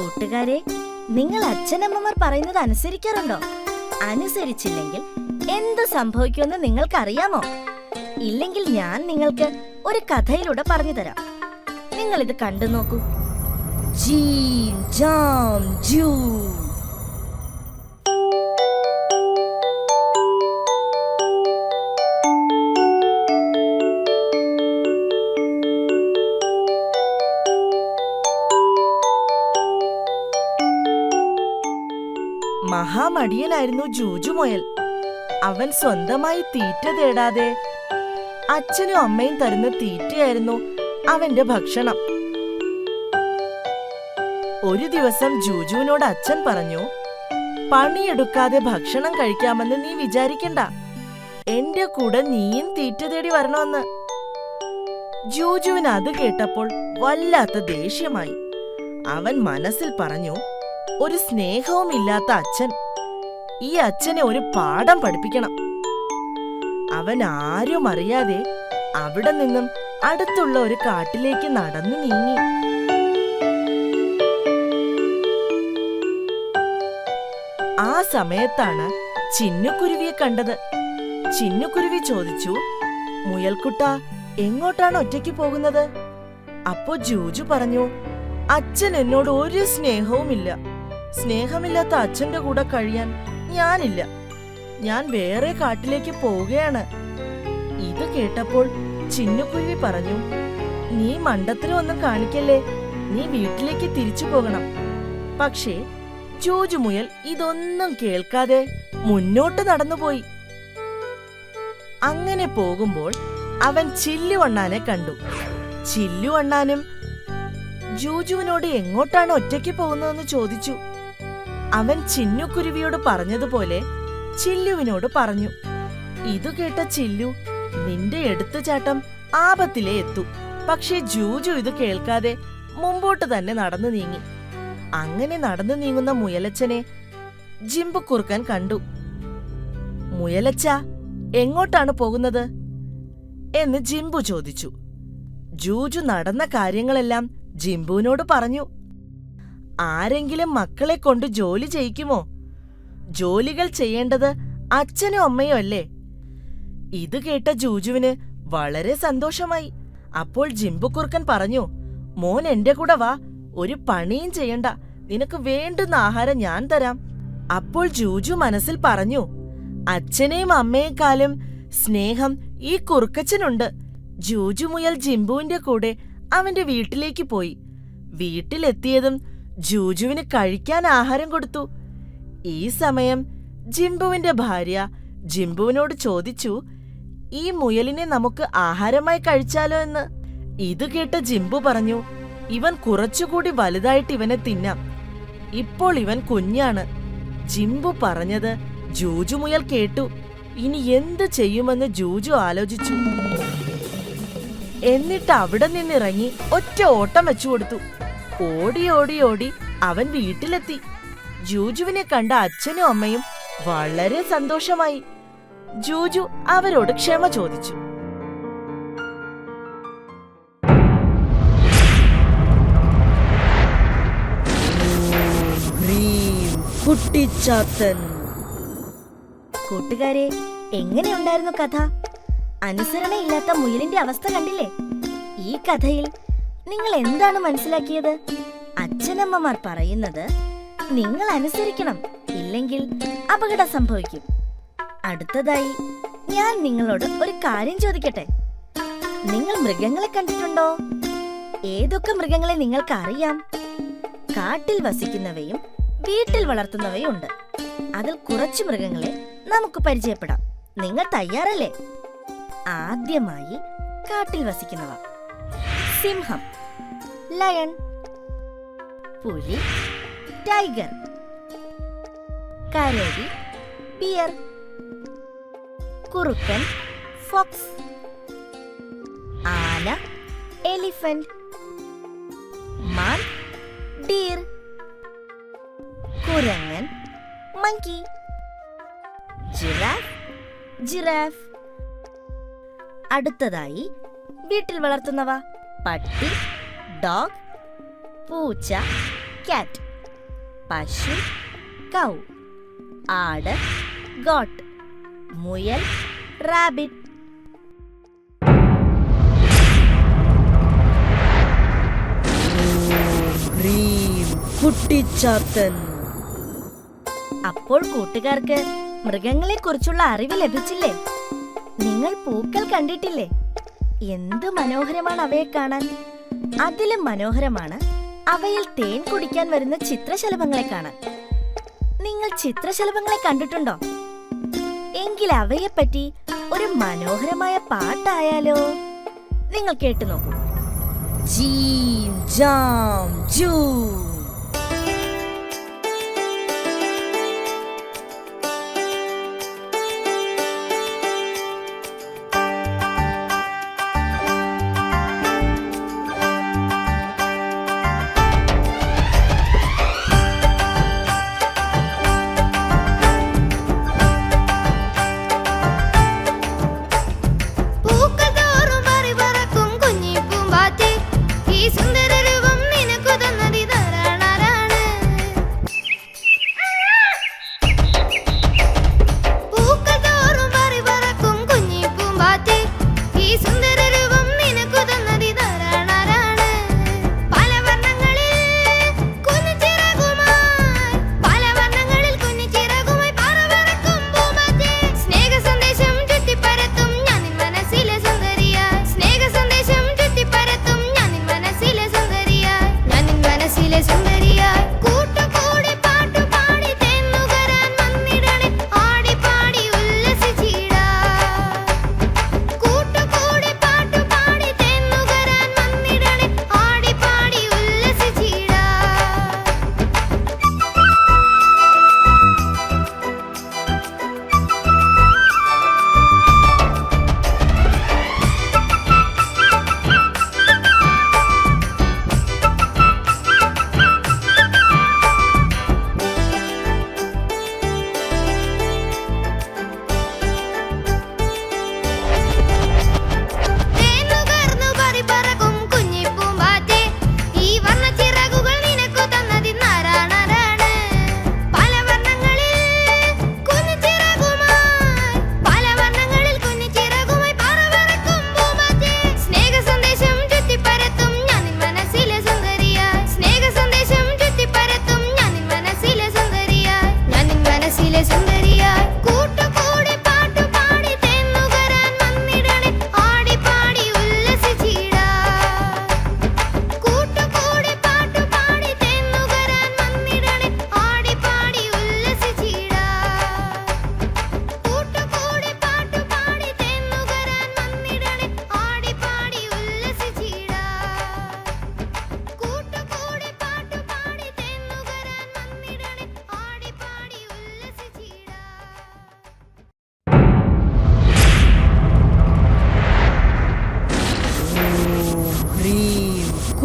കൂട്ടുകാരെ നിങ്ങൾ അച്ഛനമ്മമാർ പറയുന്നത് അനുസരിക്കാറുണ്ടോ? അനുസരിച്ചില്ലെങ്കിൽ എന്ത് സംഭവിക്കുമെന്ന് നിങ്ങൾക്കറിയാമോ? ഇല്ലെങ്കിൽ ഞാൻ നിങ്ങൾക്ക് ഒരു കഥയിലൂടെ പറഞ്ഞു തരാം. നിങ്ങൾ ഇത് കണ്ടു നോക്കൂ. ജീ ജാം ജൂ. മഹാമടിയനായിരുന്നു ജൂജുമൊയൽ അവൻ സ്വന്തമായി തീറ്റ തേടാതെ അച്ഛനും അമ്മയും തരുന്ന തീറ്റയായിരുന്നു അവന്റെ ഭക്ഷണം. ഒരു ദിവസം ജൂജുവിനോട് അച്ഛൻ പറഞ്ഞു പണിയെടുക്കാതെ ഭക്ഷണം കഴിക്കാമെന്ന് നീ വിചാരിക്കണ്ട. എന്റെ കൂടെ നീയും തീറ്റ തേടി വരണമെന്ന്. ജൂജുവിന് അത് കേട്ടപ്പോൾ വല്ലാത്ത ദേഷ്യമായി. അവൻ മനസ്സിൽ പറഞ്ഞു ഒരു സ്നേഹവുമില്ലാത്ത അച്ഛൻ. ഈ അച്ഛനെ ഒരു പാഠം പഠിപ്പിക്കണം. അവൻ ആരും അറിയാതെ അവിടെ നിന്നും അടുത്തുള്ള ഒരു കാട്ടിലേക്ക് നടന്നു നീങ്ങി. ആ സമയത്താണ് ചിന്നുക്കുരുവിയെ കണ്ടത്. ചിന്നുക്കുരുവി ചോദിച്ചു മുയൽക്കുട്ട എങ്ങോട്ടാണ് ഒറ്റയ്ക്ക് പോകുന്നത്? അപ്പോ ജൂജു പറഞ്ഞു അച്ഛൻ എന്നോട് ഒരു സ്നേഹവുമില്ല. സ്നേഹമില്ലാത്ത അച്ഛന്റെ കൂടെ കഴിയാൻ ഞാനില്ല. ഞാൻ വേറെ കാട്ടിലേക്ക് പോവുകയാണ്. ഇത് കേട്ടപ്പോൾ ചിന്നുക്കുരുവി പറഞ്ഞു നീ മണ്ടത്തിന് ഒന്നും കാണിക്കല്ലേ? നീ വീട്ടിലേക്ക് തിരിച്ചു പോകണം. പക്ഷേ ജൂജുമുയൽ ഇതൊന്നും കേൾക്കാതെ മുന്നോട്ട് നടന്നുപോയി. അങ്ങനെ പോകുമ്പോൾ അവൻ ചില്ലുവണ്ണാനെ കണ്ടു. ചില്ലുവണ്ണാനും ജൂജുവിനോട് എങ്ങോട്ടാണ് ഒറ്റയ്ക്ക് പോകുന്നതെന്ന് ചോദിച്ചു. അവൻ ചിന്നുക്കുരുവിയോട് പറഞ്ഞതുപോലെ ചില്ലുവിനോട് പറഞ്ഞു ഇതു കേട്ട ചില്ലു നിന്റെ എടുത്തുചാട്ടം ആപത്തിലേ എത്തു. പക്ഷേ ജൂജു ഇത് കേൾക്കാതെ മുമ്പോട്ട് തന്നെ നടന്നു നീങ്ങി. അങ്ങനെ നടന്നു നീങ്ങുന്ന മുയലച്ചനെ ജിമ്പു കുറുക്കാൻ കണ്ടു. മുയലച്ച എങ്ങോട്ടാണ് പോകുന്നത്? എന്ന് ജിംബു ചോദിച്ചു. ജൂജു നടന്ന കാര്യങ്ങളെല്ലാം ജിംബുവിനോട് പറഞ്ഞു. ആരെങ്കിലും മക്കളെ കൊണ്ട് ജോലി ചെയ്യിക്കുമോ? ജോലികൾ ചെയ്യേണ്ടത് അച്ഛനും അമ്മയും അല്ലേ? ഇത് കേട്ട ജൂജുവിന് വളരെ സന്തോഷമായി. അപ്പോൾ ജിംബുക്കുറുക്കൻ പറഞ്ഞു മോൻ എന്റെ കൂടെ വാ ഒരു പണിയും ചെയ്യണ്ട. നിനക്ക് വേണ്ടുന്ന ആഹാരം ഞാൻ തരാം. അപ്പോൾ ജൂജു മനസ്സിൽ പറഞ്ഞു അച്ഛനെയും അമ്മയെക്കാളും സ്നേഹം ഈ കുറുക്കച്ചനുണ്ട്. ജൂജു മുയൽ ജിംബുവിന്റെ കൂടെ അവന്റെ വീട്ടിലേക്ക് പോയി. വീട്ടിലെത്തിയതും ജൂജുവിന് കഴിക്കാൻ ആഹാരം കൊടുത്തു. ഈ സമയം ജിംബുവിന്റെ ഭാര്യ ജിംബുവിനോട് ചോദിച്ചു ഈ മുയലിനെ നമുക്ക് ആഹാരമായി കഴിച്ചാലോ എന്ന്? ഇത് കേട്ട ജിംബു പറഞ്ഞു ഇവൻ കുറച്ചുകൂടി വലുതായിട്ട് ഇവനെ തിന്നാം. ഇപ്പോൾ ഇവൻ കുഞ്ഞാണ്. ജിംബു പറഞ്ഞത് ജൂജു മുയൽ കേട്ടു. ഇനി എന്ത് ചെയ്യുമെന്ന് ജൂജു ആലോചിച്ചു. എന്നിട്ട് അവിടെ നിന്നിറങ്ങി ഒറ്റ ഓട്ടം വെച്ചു കൊടുത്തു. ഓടി ഓടി ഓടി അവൻ വീട്ടിലെത്തി. ജൂജുവിനെ കണ്ട അച്ഛനും അമ്മയും വളരെ സന്തോഷമായി. ജൂജു അവരോട് ക്ഷമ ചോദിച്ചു. കുട്ടിച്ചാത്തൻ. കൂട്ടുകാരെ എങ്ങനെയുണ്ടായിരുന്നു കഥ? അനുസരണയില്ലാത്ത മുയലിന്റെ അവസ്ഥ കണ്ടില്ലേ? ഈ കഥയിൽ നിങ്ങൾ എന്താണ് മനസ്സിലാക്കിയത്? അച്ഛനമ്മമാർ പറയുന്നത് നിങ്ങൾ അനുസരിക്കണം ഇല്ലെങ്കിൽ അപകടം സംഭവിക്കും. അടുത്തതായി ഞാൻ നിങ്ങളോട് ഒരു കാര്യം ചോദിക്കട്ടെ? നിങ്ങൾ മൃഗങ്ങളെ കണ്ടിട്ടുണ്ടോ? ഏതൊക്കെ മൃഗങ്ങളെ നിങ്ങൾക്ക് അറിയാം കാട്ടിൽ വസിക്കുന്നവയും വീട്ടിൽ വളർത്തുന്നവയും ഉണ്ട് അതിൽ കുറച്ച് മൃഗങ്ങളെ നമുക്ക് പരിചയപ്പെടാം. നിങ്ങൾ തയ്യാറല്ലേ? ആദ്യമായി കാട്ടിൽ വസിക്കുന്നവ. സിംഹം. ലയൺ പുലി ടൈഗർ കരടി ബിയർ കുറുക്കൻ ഫോക്സ് ആന എലിഫന്റ് മാൻ ഡീർ കുരങ്ങൻ മങ്കി ജിറാഫ് ജിറാഫ് അടുത്തതായി വീട്ടിൽ വളർത്തുന്നവ. പട്ടി. ഡോഗ് പൂച്ച ക്യാറ്റ് പശു കൗ ആട് ഗോട്ട് മുയൽ റാബിറ്റ് കുട്ടിച്ചാത്തൻ. അപ്പോൾ കൂട്ടുകാർക്ക് മൃഗങ്ങളെ കുറിച്ചുള്ള അറിവ് ലഭിച്ചില്ലേ? നിങ്ങൾ പൂക്കൾ കണ്ടിട്ടില്ലേ? എന്ത് മനോഹരമാണ് അവയെ കാണാൻ? അതിലും മനോഹരമാണ് അവയിൽ തേൻ കുടിക്കാൻ വരുന്ന ചിത്രശലഭങ്ങളെ കാണാൻ. നിങ്ങൾ ചിത്രശലഭങ്ങളെ കണ്ടിട്ടുണ്ടോ? എങ്കിൽ അവയെ പറ്റി ഒരു മനോഹരമായ പാട്ടായാലോ? നിങ്ങൾ കേട്ടു നോക്കൂ. ജീം ജാം ജൂ.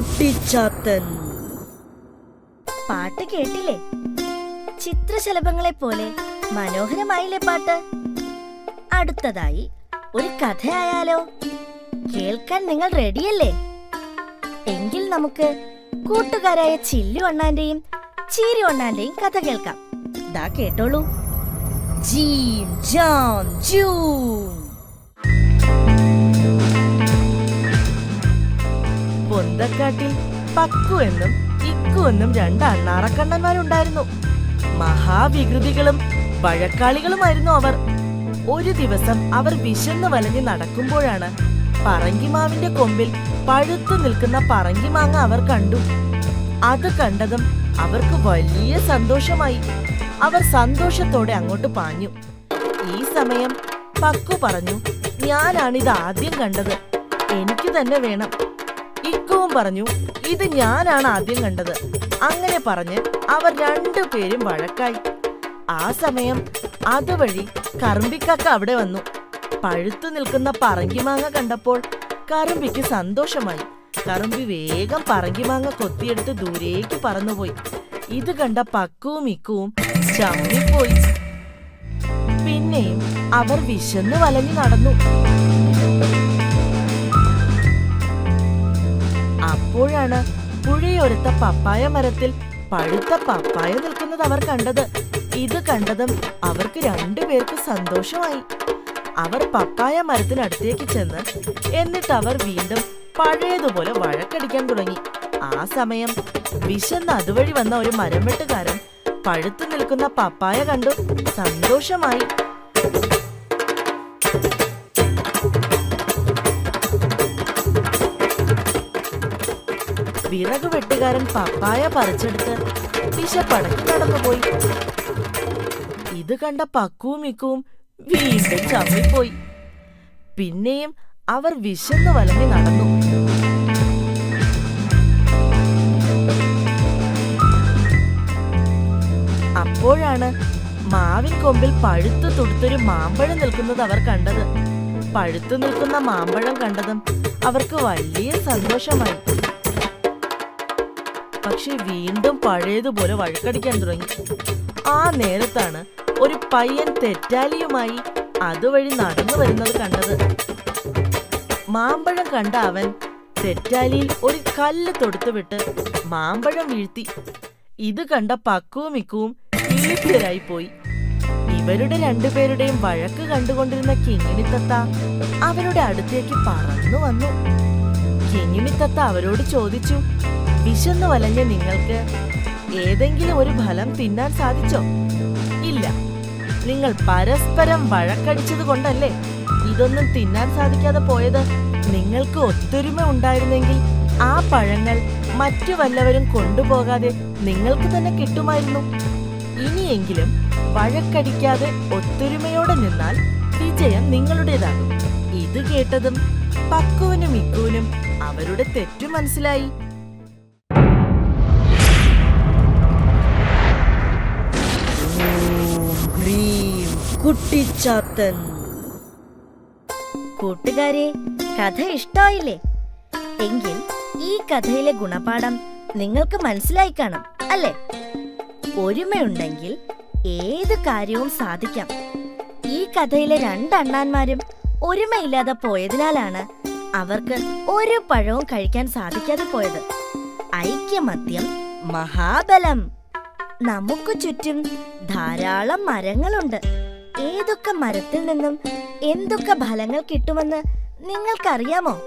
കുട്ടിച്ചാത്തൻ. പാട്ട് കേട്ടില്ലേ? ചിത്രശലഭങ്ങളെ പോലെ മനോഹരമായില്ലേ പാട്ട്? അടുത്തതായി ഒരു കഥയായാലോ? കേൾക്കാൻ നിങ്ങൾ റെഡിയല്ലേ? എങ്കിൽ നമുക്ക് കൂട്ടുകാരായ ചില്ലു അണ്ണാന്റെയും ചീരി അണ്ണാന്റെയും കഥ കേൾക്കാം. ദാ കേട്ടോളൂ. ജീം ജാം ജൂ. പൊന്തക്കാട്ടിൽ പക്കു എന്നും ഇക്കു എന്നും രണ്ട് അണ്ണാറക്കണ്ണന്മാരുണ്ടായിരുന്നു മഹാവികൃതികളും വഴക്കാളികളുമായിരുന്നു അവർ. ഒരു ദിവസം അവർ വിശന്ന് വലഞ്ഞു നടക്കുമ്പോഴാണ് പറങ്കിമാവിന്റെ കൊമ്പിൽ പഴുത്തു നിൽക്കുന്ന പറങ്കിമാങ്ങ അവർ കണ്ടു. അത് കണ്ടതും അവർക്ക് വലിയ സന്തോഷമായി. അവർ സന്തോഷത്തോടെ അങ്ങോട്ട് പാഞ്ഞു. ഈ സമയം പക്കു പറഞ്ഞു ഞാനാണിത് ആദ്യം കണ്ടത്. എനിക്ക് തന്നെ വേണം. ഇക്കവും പറഞ്ഞു ഇത് ഞാനാണ് ആദ്യം കണ്ടത്. അങ്ങനെ പറഞ്ഞ് അവർ രണ്ടുപേരും വഴക്കായി. ആ സമയം അതുവഴി കറുമ്പിക്കാക്ക അവിടെ വന്നു. പഴുത്തു നിൽക്കുന്ന പറങ്കിമാങ്ങ കണ്ടപ്പോൾ കറുമ്പിക്ക് സന്തോഷമായി. കറുമ്പി വേഗം പറങ്കിമാങ്ങ കൊത്തിയെടുത്ത് ദൂരേക്ക് പറന്നുപോയി. ഇത് കണ്ട പക്കുവും ഇക്കുവും ചമ്മിപ്പോയി. പിന്നെയും അവർ വിശന്ന് വലഞ്ഞു നടന്നു. അപ്പോഴാണ് പുഴയൊരുത്ത പപ്പായ മരത്തിൽ പഴുത്ത പപ്പായ നിൽക്കുന്നത് അവർ കണ്ടത്. ഇത് കണ്ടതും അവർക്ക് രണ്ടുപേർക്ക് സന്തോഷമായി. അവർ പപ്പായ മരത്തിനടുത്തേക്ക് ചെന്ന് എന്നിട്ട് അവർ വീണ്ടും പഴയതുപോലെ വഴക്കടിക്കാൻ തുടങ്ങി. ആ സമയം വിശന്ന് അതുവഴി വന്ന ഒരു മരം വെട്ടുകാരൻ പഴുത്തു നിൽക്കുന്ന പപ്പായ കണ്ടു. സന്തോഷമായി. വിറക് വെട്ടുകാരൻ പപ്പായ പറിച്ചെടുത്ത് വിശപ്പടക്കി നടന്നുപോയി ഇത് കണ്ട പക്കുവും മിക്കുവും വീണ്ടും ചമ്മിപ്പോയി. പിന്നെയും അവർ വിശന്ന് വലഞ്ഞു നടന്നു. അപ്പോഴാണ് മാവിൻ കൊമ്പിൽ പഴുത്തു തുടുത്തൊരു മാമ്പഴം നിൽക്കുന്നത് അവർ കണ്ടത്. പഴുത്തു നിൽക്കുന്ന മാമ്പഴം കണ്ടതും അവർക്ക് വലിയ സന്തോഷമായി. പക്ഷെ വീണ്ടും പഴയതുപോലെ വഴക്കടിക്കാൻ തുടങ്ങി. ആ നേരത്താണ് ഒരു പയ്യൻ തെറ്റാലിയുമായി അതുവഴി നടന്നു വരുന്നത് കണ്ടത്. മാമ്പഴം കണ്ട അവൻ തെറ്റാലിയിൽ ഒരു കല്ല് തൊടുത്തുവിട്ട് മാമ്പഴം വീഴ്ത്തി. ഇത് കണ്ട പക്കുവും മിക്കുവും ഇളിഭ്യരായി പോയി ഇവരുടെ രണ്ടുപേരുടെയും വഴക്ക് കണ്ടുകൊണ്ടിരുന്ന കിങ്ങിണിത്തത്ത അവരുടെ അടുത്തേക്ക് പറന്നു വന്നു. കിങ്ങിണിത്തത്ത അവരോട് ചോദിച്ചു വിശന്നു വലഞ്ഞ നിങ്ങൾക്ക് ഏതെങ്കിലും ഒരു ഫലം തിന്നാൻ സാധിച്ചോ? ഇല്ല. നിങ്ങൾ പരസ്പരം വഴക്കടിച്ചത് കൊണ്ടല്ലേ ഇതൊന്നും തിന്നാൻ സാധിക്കാതെ പോയത്? നിങ്ങൾക്ക് ഒത്തൊരുമ ഉണ്ടായിരുന്നെങ്കിൽ ആ പഴങ്ങൾ മറ്റു വല്ലവരും കൊണ്ടുപോകാതെ നിങ്ങൾക്ക് തന്നെ കിട്ടുമായിരുന്നു. ഇനിയെങ്കിലും വഴക്കടിക്കാതെ ഒത്തൊരുമയോടെ നിന്നാൽ വിജയം നിങ്ങളുടേതാകും ഇത് കേട്ടതും പക്കുവിനും ഇക്കുവിനും അവരുടെ തെറ്റു മനസ്സിലായി കുട്ടിച്ചാത്തൻ. കൂട്ടുകാരെ കഥ ഇഷ്ടമായില്ലേ? എങ്കിൽ ഈ കഥയിലെ ഗുണപാഠം നിങ്ങൾക്ക് മനസ്സിലായി കാണും അല്ലേ? ഒരുമയുണ്ടെങ്കിൽ ഏത് കാര്യവും സാധിക്കാം. ഈ കഥയിലെ രണ്ടണ്ണാന്മാരും ഒരുമയില്ലാതെ പോയതിനാലാണ് അവർക്ക് ഒരു പഴവും കഴിക്കാൻ സാധിക്കാതെ പോയത്. ഐക്യമത്യം മഹാബലം. നമുക്ക് ചുറ്റും ധാരാളം മരങ്ങളുണ്ട്. ഏതൊക്കെ മരത്തിൽ നിന്നും എന്തൊക്കെ ഫലങ്ങൾ കിട്ടുമെന്ന് നിങ്ങൾക്കറിയാമോ?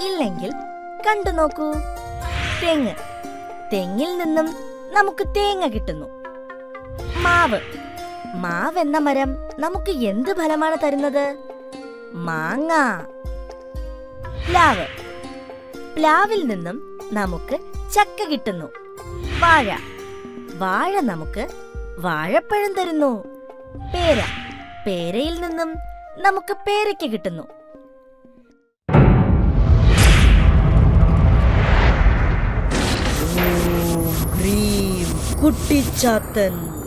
ഇല്ലെങ്കിൽ കണ്ടു നോക്കൂ. തെങ്ങ്. തെങ്ങിൽ നിന്നും നമുക്ക് തേങ്ങ കിട്ടുന്നു. മാവ്. മാവ് എന്ന മരം നമുക്ക് എന്ത് ഫലമാണ് തരുന്നത്? മാങ്ങ. പ്ലാവ്. പ്ലാവിൽ നിന്നും നമുക്ക് ചക്ക കിട്ടുന്നു. വാഴ. വാഴ നമുക്ക് വാഴപ്പഴം തരുന്നു. പേര. പേരയിൽ നിന്നും നമുക്ക് പേരയ്ക്ക് കിട്ടുന്നു. കുട്ടിച്ചാത്തൻ.